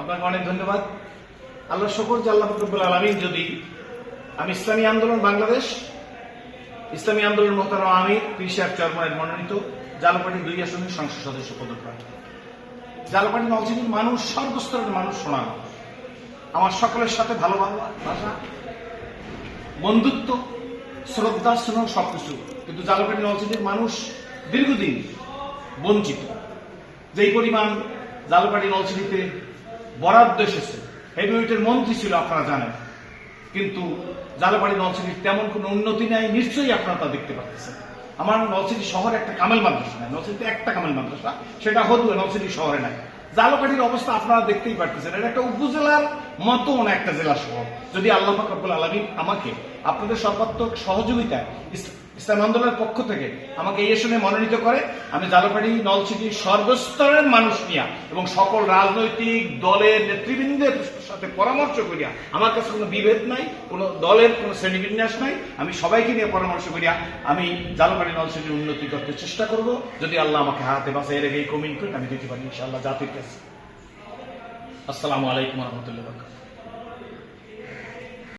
আপনাকে অনেক ধন্যবাদ। আল্লাহ শকর যে আল্লাহ ফকরবুল আলমিন যদি আমি ইসলামী আন্দোলন বাংলাদেশ, ইসলামী আন্দোলন মোহতারাম আমির পিসার চেয়ারম্যানের মনোনীত জালপাটি দুই আসনের সংসদ সদস্য পদপ্রার্থী জালপাটি নলচিনির মানুষ সর্বস্তরের মানুষ শোনানো আমার সকলের সাথে ভালো ভাষা, বন্ধুত্ব, শ্রদ্ধা, স্নেহ, সবকিছু। কিন্তু জালপাটি নলচিনির মানুষ দীর্ঘদিন বঞ্চিত। যেই পরিমাণ জালপাটি নলচিনিতে বরাদ্দ এসেছে। হেভিওয়েটের মন্ত্রী ছিল, আপনারা জানেন। কিন্তু জালপাড়ি নলছিটির তেমন কোনো উন্নতি নাই, নিশ্চয়ই আপনারা তা দেখতে পাচ্ছেন। আমার নলছিটি শহরে একটা কামেল মাদ্রাসা নাই। নলছিটিতে একটা কামেল মাদ্রাসা, সেটা হদুয়ে নলছিটি শহরে নাই। জালপাটির অবস্থা আপনারা দেখতেই পারতেছেন, এটা একটা উপজেলার মতন একটা জেলা শহর যদি আল্লাহ ফাকরুল আলমিন আমাকে আপনাদের সর্বাত্মক সহযোগিতায় ইসলাম আন্দোলনের পক্ষ থেকে আমাকে এই আসনে মনোনীত করে। আমি জালপাড়ি নলছিটির সর্বস্তরের মানুষ নিয়া এবং সকল রাজনৈতিক দলের নেতৃবৃন্দের সাথে পরামর্শ করিয়া, আমার কাছে কোনো বিভেদ নাই, কোনো দলের কোনো শ্রেণীবিন্যাস নাই, আমি সবাইকে নিয়ে পরামর্শ করিয়া আমি জালপাড়ি নলছিটির উন্নতি করতে চেষ্টা করব। যদি আল্লাহ আমাকে হাতে বাসায় রেখে এই কমিটমেন্ট আমি দিতে পারি ইনশাআল্লাহ জাতির কাছে। আসসালামু আলাইকুম রহমতুল্লাহ